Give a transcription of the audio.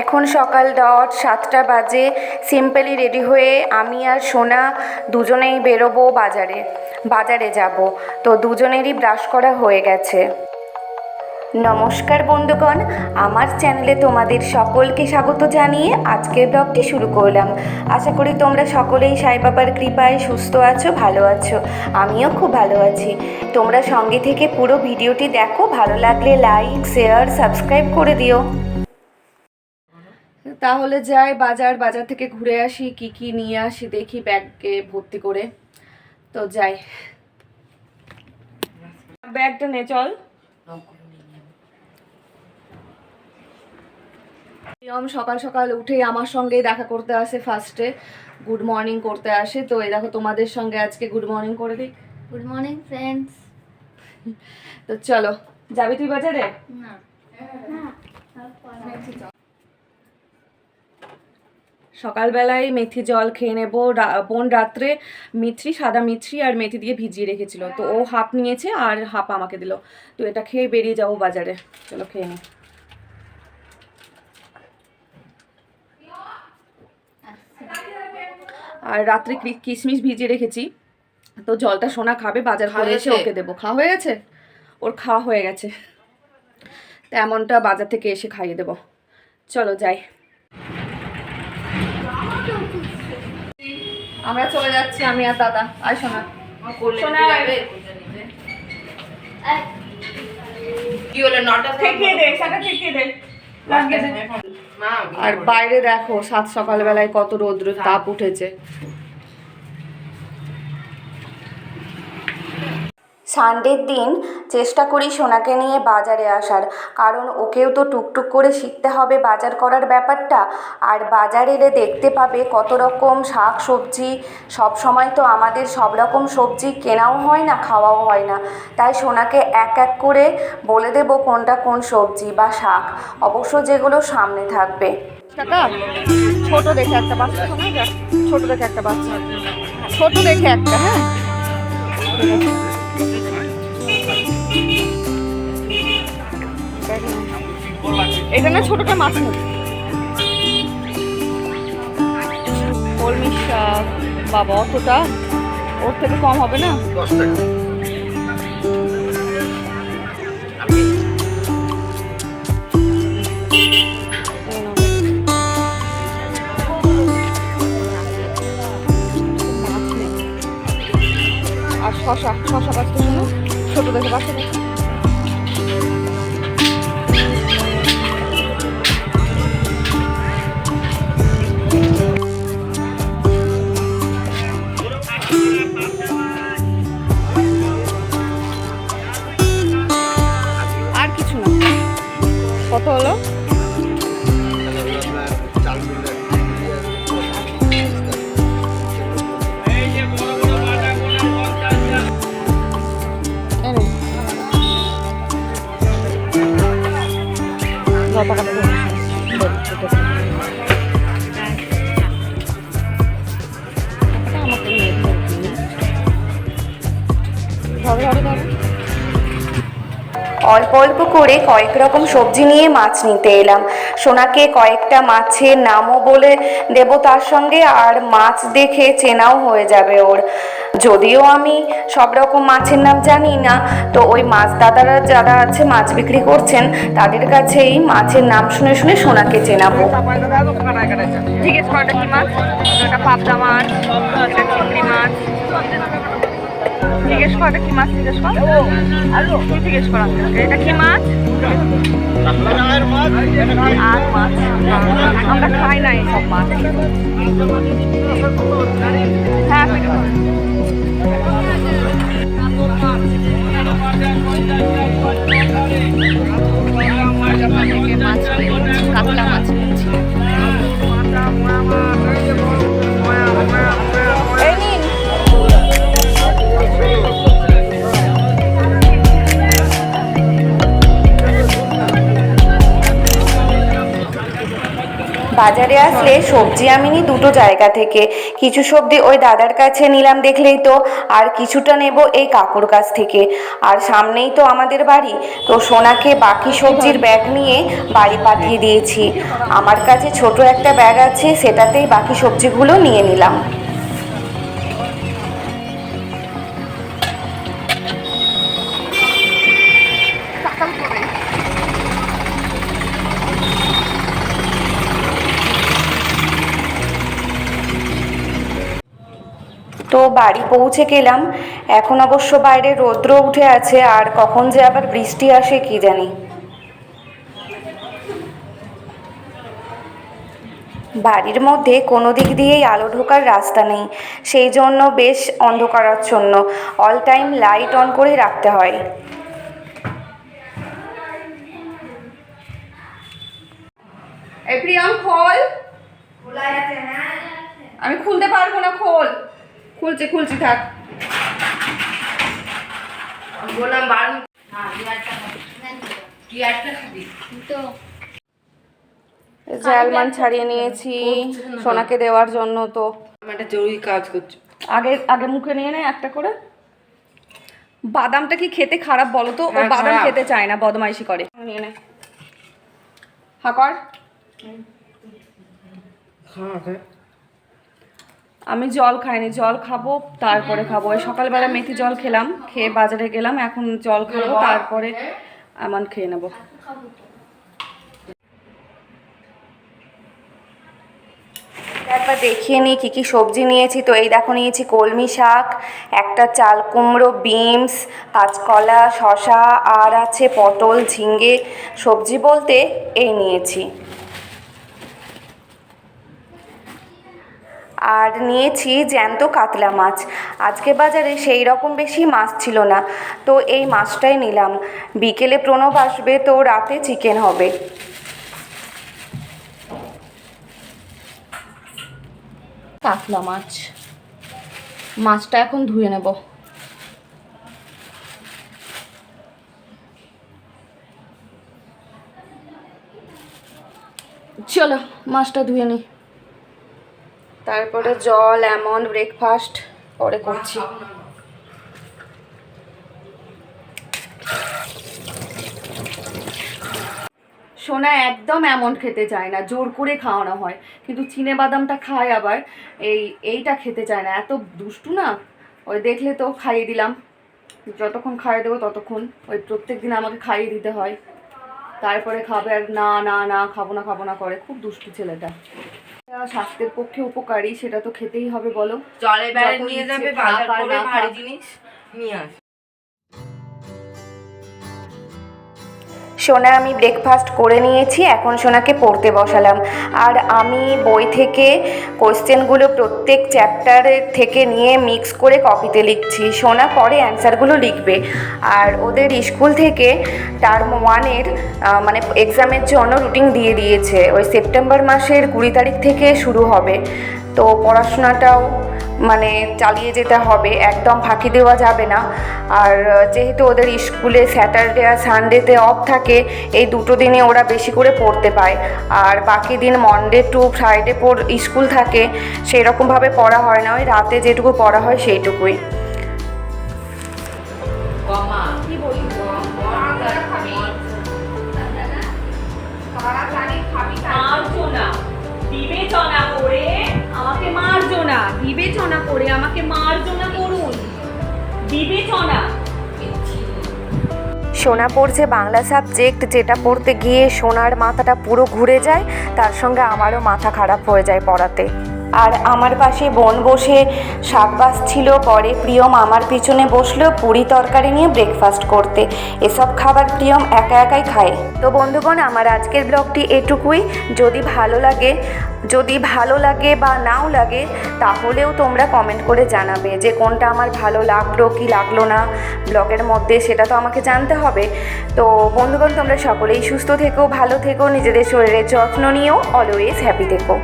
এখন সকাল ডট সাতটা বাজে সিম্পলি রেডি হয়ে আমি আর সোনা দুজনেই বেরোবো বাজারে বাজারে যাব। তো দুজনেরই ব্রাশ করা হয়ে গেছে। নমস্কার বন্ধুগণ, আমার চ্যানেলে তোমাদের সকলকে স্বাগত জানিয়ে আজকের ব্লগটি শুরু করলাম। আশা করি তোমরা সকলেই সাই বাবার কৃপায় সুস্থ আছো, ভালো আছো, আমিও খুব ভালো আছি। তোমরা সঙ্গে থেকে পুরো ভিডিওটি দেখো, ভালো লাগলে লাইক শেয়ার সাবস্ক্রাইব করে দিও। তাহলে যাই বাজার বাজার থেকে ঘুরে আসি কি কি নিয়ে আসি দেখি ব্যাগে ভর্তি করে। তো যাই। ব্যাগটা নে চল। প্রিয়ম সকাল সকাল উঠেই আমার সঙ্গেই দেখা করতে আসে ফার্স্টে গুড মর্নিং করতে আসে। তো এই দেখো তোমাদের সঙ্গে আজকে গুড মর্নিং করে দিই। গুড মর্নিং ফ্রেন্ডস তো চলো যাবি তুই বাজারে? না। সকালবেলায় মেথি জল খেয়ে নেব। বোন রাত্রে মিথ্রি সাদা মিছরি আর মেথি দিয়ে ভিজিয়ে রেখেছিল। তো ও হাফ নিয়েছে আর হাফ আমাকে দিল। তো এটা খেয়ে বেরিয়ে যাব বাজারে। চলো খেয়ে নি। আর রাত্রে কি- কিশমিশ ভিজিয়ে রেখেছি। তো জলটা সোনা খাবে বাজার করে এসে ওকে দেবো। খাওয়া হয়ে গেছে? ওর খাওয়া হয়ে গেছে। তো এমনটা বাজার থেকে এসে খাইয়ে দেবো। চলো যাই। আমরা চলে যাচ্ছি আমি আর দাদা। আয় সোনা। সোনা কি হলো নটা ঠেকিয়ে দে সেটা ঠেকিয়ে দে। লাগিয়ে দে মা আর বাইরে দেখো সাত সকালবেলায় কত রৌদ্র তাপ উঠেছে। সানডের দিন চেষ্টা করি সোনাকে নিয়ে বাজারে আসার। কারণ ওকেও তো টুকটুক করে শিখতে হবে বাজার করার ব্যাপারটা। আর বাজার এলে দেখতে পাবে কত রকম শাক সবজি। সব সময় তো আমাদের সব রকম সবজি কেনাও হয় না, খাওয়াও হয় না। তাই সোনাকে এক এক করে বলে দেব কোনটা কোন সবজি বা শাক। অবশ্য যেগুলো সামনে থাকবে। ছোট দেখে একটা বাচ্চা ছোট দেখে একটা বাচ্চা। ছোট দেখে একটা হ্যাঁ? এটা না ছোটটা মাছ নেই কলমি শাক বাবা অতটা, ওর থেকে কম হবে না? মাছ শশা শশা বাঁচতে শুনো ছোট দেখে বাচ্চা অল্প অল্প করে কয়েক রকম সবজি নিয়ে মাছ নিতে এলাম। সোনাকে কয়েকটা মাছের নামও বলে দেব তার সঙ্গে আর মাছ দেখে চেনাও হয়ে যাবে ওর। যদিও আমি সব রকম মাছের নাম জানি না তো ওই মাছ দাদারা যারা আছে মাছ বিক্রি করছেন তাদের কাছেই মাছের নাম শুনে শুনে সোনাকে চেনাবো। জিজ্ঞেস করাটা কি মাছ? পাবদা মাছ মাছ। জিজ্ঞেস কর কি মাছ জিজ্ঞেস কর? তুই জিজ্ঞেস কর এটা কি মাছ? আর মাছ। আমরা খাই না এইসব মাছ। হ্যাঁ মাছ। বাজারে আসলে সবজি আমি নিই দুটো জায়গা থেকে। কিছু সবজি ওই দাদার কাছে নিলাম দেখলেই তো, আর কিছুটা নেব এই কাকুর কাছ থেকে। আর সামনেই তো আমাদের বাড়ি, তো সোনাকে বাকি সবজির ব্যাগ নিয়ে বাড়ি পাঠিয়ে দিয়েছি। আমার কাছে ছোট একটা ব্যাগ আছে, সেটাতেই বাকি সবজিগুলো নিয়ে নিলাম। তো বাড়ি পৌঁছে গেলাম। এখন অবশ্য বাইরে রৌদ্র উঠে আছে আর কখন যে আবার বৃষ্টি আসে কি জানি। বাড়ির মধ্যে কোনো দিক দিয়েই আলো ঢোকার রাস্তা নেই সেই জন্য বেশ অন্ধকারাচ্ছন্ন। অল টাইম লাইট অন করে রাখতে হয়। খোল। আমি খুলতে পারব না খোল। খুলছি খুলছি থাক। বললাম বারণ জালমান ছাড়িয়ে নিয়েছি সোনাকে দেওয়ার জন্য তো। একটা জরুরি কাজ করছি। আগে আগে মুখে নিয়ে নেয় একটা করে। বাদামটা কি খেতে খারাপ বলো তো? ও হ্যাঁ, বাদাম খেতে চায় না বদমাইশি করে। নিয়ে নে। হা কর। আমি জল খাইনি, জল খাব, তারপরে খাব। ওই সকালবেলা মেথি জল খেলাম, খেয়ে বাজারে গেলাম, এখন জল খাব, তারপরে এমন খেয়ে নেব। একবার দেখিয়ে নিই কী কী সবজি নিয়েছি। তো এই দেখো নিয়েছি কলমি শাক, একটা চাল কুমড়ো, বিনস কাঁচকলা শশা আর আছে পটল ঝিঙ্গে সবজি বলতে এই নিয়েছি। আর নিয়েছি জ্যান্ত কাতলা মাছ। আজকে বাজারে সেই রকম বেশি মাছ ছিল না। তো এই মাছটাই নিলাম। বিকেলে প্রণব আসবে তো রাতে চিকেন হবে। কাতলা মাছ। মাছটা এখন ধুয়ে নেব। চলো, মাছটা ধুয়ে নিই। তারপরে জল এমন ব্রেকফাস্ট পরে করছি। সোনা একদম এমন খেতে চায় না, জোর করে খাওয়ানো হয়। কিন্তু চিনে বাদামটা খায় আবার, এই, এইটা খেতে চায় না। এত দুষ্টু না? ওই দেখলে তো খাইয়ে দিলাম। যতক্ষণ খাইয়ে দেবো ততক্ষণ। ওই প্রত্যেক দিন আমাকে খাইয়ে দিতে হয়। তারপরে খাবে আর না না না, খাব না খাব না করে। খুব দুষ্টু ছেলেটা। স্বাস্থ্যের পক্ষে উপকারী সেটা তো খেতেই হবে বলো। জলে বেড়ে নিয়ে যাবে ভালো বাজার করে ভারী জিনিস নিয়ে আস। সোনা আমি ব্রেকফাস্ট করে নিয়েছি, এখন সোনাকে পড়তে বসালাম। আর আমি বই থেকে কোশ্চেনগুলো প্রত্যেক চ্যাপ্টারের থেকে নিয়ে মিক্স করে কপিতে লিখছি। সোনা পরে অ্যান্সারগুলো লিখবে। আর ওদের স্কুল থেকে টার্ম ওয়ানের মানে এক্সামের জন্য রুটিন দিয়ে দিয়েছে। ওই সেপ্টেম্বর মাসের কুড়ি তারিখ থেকে শুরু হবে। তো পড়াশোনাটাও মানে চালিয়ে যেতে হবে, একদম ফাঁকি দেওয়া যাবে না। আর যেহেতু ওদের স্কুলে স্যাটারডে আর সানডেতে অফ থাকে, এই দুটো দিনে ওরা বেশি করে পড়তে পায়। আর বাকি দিন মন্ডে টু ফ্রাইডে পর স্কুল থাকে, সেরকমভাবে পড়া হয় না, ওই রাতে যেটুকু পড়া হয় সেইটুকুই। করে আমাকে মার্জনা করুন। বিবেচনা। সোনা পড়ছে বাংলা সাবজেক্ট যেটা পড়তে গিয়ে সোনার মাথাটা পুরো ঘুরে যায়, তার সঙ্গে আমারও মাথা খারাপ হয়ে যায় পড়াতে। আর আমার পাশে বোন বসে শাক ছিল পরে প্রিয়ম আমার পিছনে বসল পুরি তরকারি নিয়ে ব্রেকফাস্ট করতে। এসব খাবার প্রিয়ম একা একাই খায়। তো বন্ধুগণ, আমার আজকের ব্লগটি এটুকুই। যদি ভালো লাগে, যদি ভালো লাগে বা নাও লাগে, তাহলেও তোমরা কমেন্ট করে জানাবে যে কোনটা আমার ভালো লাগল, কি লাগল না। ব্লগের মধ্যে সেটা তো আমাকে জানতে হবে। তো বন্ধুগণ, তোমরা সকলেই সুস্থ থেকো, ভালো থেকো, নিজেদের শরীরের যত্ন নিয়েও অলওয়েজ হ্যাপি থেকো।